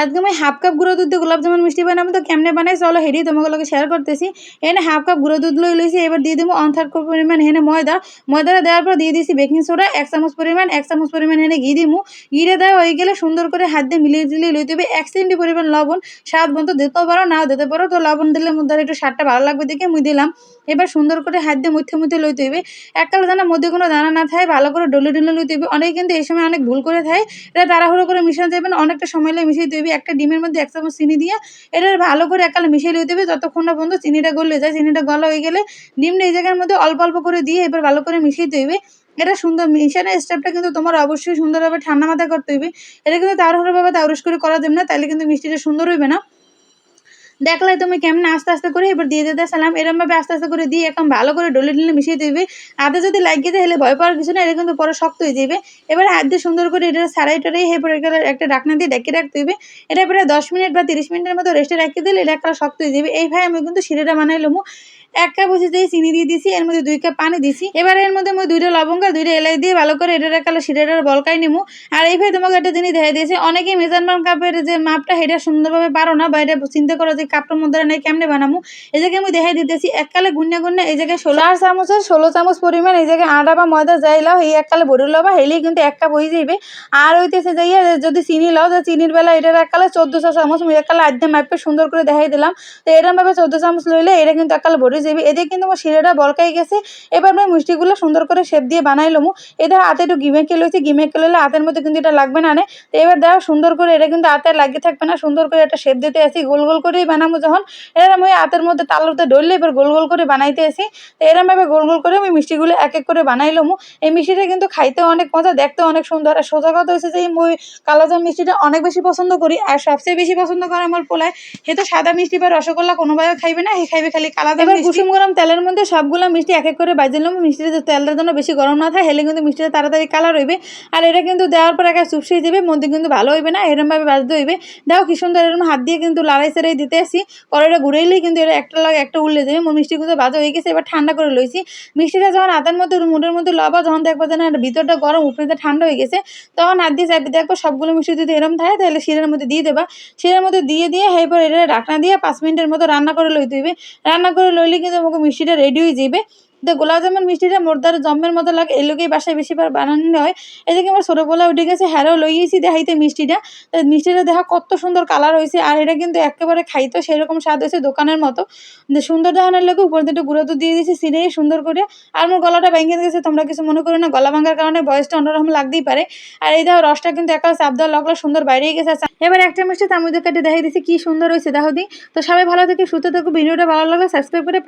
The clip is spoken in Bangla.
আজকে আমি হাফ কাপ গুঁড়ো দুধ দিয়ে গোলাপ জামুন মিষ্টি বানাবো, তো কেমনে বানাই চলো হেডি তোমাকে লোকে শেয়ার করতেছি। এখানে হাফ কাপ গুঁড়ো দুধ লই লইছি এবার দিয়ে দেবো ওয়ান থার্ড কাপ পরিমাণ এখানে ময়দা। ময়দাটা দেওয়ার পর দিয়ে দিয়েছি বেকিং সোডা এক চামচ পরিমাণ এক চামচ পরিমাণ এখানে ঘি দিমু। ঘিরে দেওয়া হয়ে গেলে সুন্দর করে হাত দিয়ে মিলিয়ে ঝিলিয়ে লইতে হবে এক সেন্টি পরিমাণ লবণ। স্বাদ মতো দিতেও পারো নাও দিতে পারো, তো লবণ দিলে মধ্যে একটু স্বাদটা ভালো লাগবে দেখে মুই দিলাম। এবার সুন্দর করে হাত দিয়ে মুথে মুথে লইতে হইবে এককাল দানা মধ্যে কোনো দানা না থাকে, ভালো করে ডলে ডলে লইতে হইবে অনেকে কিন্তু এই সময় অনেক ভুল করে থাকে, এটা তাড়াহুড়ো করে মিশানো যাবে না, অনেকটা সময় লাগে মিশিয়ে দিবি, একটা ডিমের মধ্যে এক চামচ চিনি দিয়ে এটা ভালো করে একালে মিশিয়ে নিয়ে দেবে, যতক্ষণ না পর্যন্ত চিনিটা গলে যায়, চিনিটা গলা হয়ে গেলে ডিমটা এই জায়গার মধ্যে অল্প অল্প করে দিয়ে এবার ভালো করে মিশিয়ে দিতে এটা সুন্দর মিশানোর স্টেপটা কিন্তু তোমার অবশ্যই সুন্দরভাবে ঠান্ডা মাথায় করতে হইবে এটা কিন্তু তাড়াহুড়োভাবে তাউরস করে করা দেবে না তাহলে কিন্তু মিষ্টিটা সুন্দর হইবে না। দেখলাই তুমি কেমন আস্তে আস্তে করে এবার দিয়ে দিতে সালাম। এরমভাবে আস্তে আস্তে করে দিয়ে এখন ভালো করে ডলে ডলে মিশিয়ে দিবে। আদা যদি লাগিয়ে দেয় হলে ভয় পাওয়ার কিছু না এটা কিন্তু পরে শক্ত হয়ে যাবে। এবার হাত দিয়ে সুন্দর করে এটা সারাই টারাই পরে একটা ডাকনা দিয়ে ডেকে রাখতে হবে। এটা পরে দশ মিনিট বা তিরিশ মিনিটের মতো রেস্টে রাখিয়ে দিলে এটা একটা শক্ত হয়ে যাবে। এইভাবে আমি কিন্তু শিরাটা বানাইলাম এক কাপ হচ্ছে চিনি দিয়ে দিছি, এর মধ্যে দুই কাপ পানি দিছি। এবার এর মধ্যে আমি দুইটা লবঙ্গ, দুইটা এলাই দিয়ে ভালো করে এটার কালো শিরাটার বলকাই নিমু। আর এই ভাই তোমাকে একটা জিনিস দেখা দিয়েছে, অনেকেই মেজারমেন্ট কাপের যে মাপটা এটা সুন্দরভাবে পারো না, বা এটা চিন্তা করো যে কাপটার মধ্যে নেই, কেমনে বানামু। এই জায়গায় আমি দেখাই দিতেছি এককালে গুন্না গুন্না এই জায়গায় ষোলো আর চামচের ষোলো চামচ পরিমাণ এই জায়গায় আটা বা ময়দা যাই লাও, এই এককালে ভরে লবা হেলেই কিন্তু এক কাপ হয়ে যাইবে। আর হইতেছে যাইয়া যদি চিনি লাও, যে চিনির বেলা এটার এককালে চোদ্দোশো চামচ আমি এককালে আধে মাপে সুন্দর করে দেখাই দিলাম। তো এরকম ভাবে চোদ্দ চামচ লইলে এটা কিন্তু এককালে ভরে যাবে। এদিকে কিন্তু আমার শিরাটা বলকাই গেছে। এবার আমি মিষ্টিগুলো সুন্দর করে শেপ দিয়ে বানাইলাম এটা হাতে একটু গিমে লইছি গিমে লইলে হাতের মধ্যে কিন্তু এটা লাগবে না নে তো এবার দেখো সুন্দর করে এটা কিন্তু হাতে লাগিয়ে থাকবে না। সুন্দর করে একটা শেপ দিতে আসি। গোল গোল করেই বানাবো যখন। এরকম আমি হাতের মধ্যে তালুতে ডললে এবার গোল গোল করে বানাইতে আসি। তো এরমভাবে গোল গোল করে আমি মিষ্টিগুলো এক এক করে বানাইলাম এই মিষ্টিটা কিন্তু খাইতেও অনেক মজা দেখতে অনেক সুন্দর। আর সোজা কথা হয়েছে যে মই কালাজাম মিষ্টিটা অনেক বেশি পছন্দ করি। আর সবচেয়ে বেশি পছন্দ করে আমার পোলায়। সে তো সাদা মিষ্টি বা রসগোল্লা কোনোভাবে খাইবে না। হে খাইবে খালি কালাজাম এবার কুসুম গরম তেলের মধ্যে সবগুলো মিষ্টি এক এক করে বাজিলাম মিষ্টিটা তেলটার যেন বেশি গরম না থাকে, হেলে কিন্তু মিষ্টিটা তাড়াতাড়ি কালার হইবে। আর এটা কিন্তু দেওয়ার পর একা চুপসে যাবে মধ্যে কিন্তু ভালো হইবে না, এরমভাবে বাজতে হইবে। দেখো কি সুন্দর এরকম হাত দিয়ে কিন্তু লাড়াই সেড়াই দিতে আসি। কড়াইটা ঘুরাইলেই কিন্তু এটা একটা লাগে একটা উল্লে যাবে। মোর মিষ্টি কিন্তু বাজা হয়ে গেছে, এবার ঠান্ডা করে লইছি। মিষ্টিটা যখন হাতের মধ্যে মুডের মধ্যে লবা যখন দেখব যে না ভিতরটা গরম উপরেতে ঠান্ডা হয়ে গেছে, তখন হাত দিয়ে চাপি দেখব সবগুলো মিষ্টি যদি এরম থাকে, তাহলে শিরের মধ্যে দিয়ে দেবা। শিরের মধ্যে দিয়ে দিয়ে এরপর এটা ঢাকনা দিয়ে পাঁচ মিনিটের মতো রান্না করে লইতে হইবে। রান্না করে লইলে কিন্তু আমাকে মিষ্টিটা রেডি হয়ে যাবে। তো গোলাপ জামুন মিষ্টিটা মোরদার জম্মের মতো লাগে, এই লোকেই বাসায় বেশিবার বানানো হয়। এদিকে আমার ছোটো পোলা উঠে গেছে হ্যারও লইয়েছি দেখাইতে মিষ্টিটা। তো মিষ্টিটা দেখা কত সুন্দর কালার হয়েছে, আর এটা কিন্তু একেবারে খাইতো সেরকম স্বাদ হয়েছে দোকানের মতো। সুন্দর দেখানোর লোকে উপর থেকে গুঁড়ো দুধ দিয়ে দিয়েছি সিনে সুন্দর করে। আর আমার গলাটা ভেঙে গেছে, তোমরা কিছু মনে করো না, গলা ভাঙার কারণে বয়সটা অন্যরকম লাগতেই পারে। আর এই দেখো, রসটা কিন্তু একাল চাপ দেওয়া লাগল সুন্দর বাইরেই গেছে। এবার একটা মিষ্টি তামুদের কাটে দেখাই দিয়েছি, কি সুন্দর হয়েছে, দেখো দি। তো সবাই ভালো থেকে, সুস্থ থাকো, ভিডিওটা ভালো লাগলে সাবস্ক্রাইব করে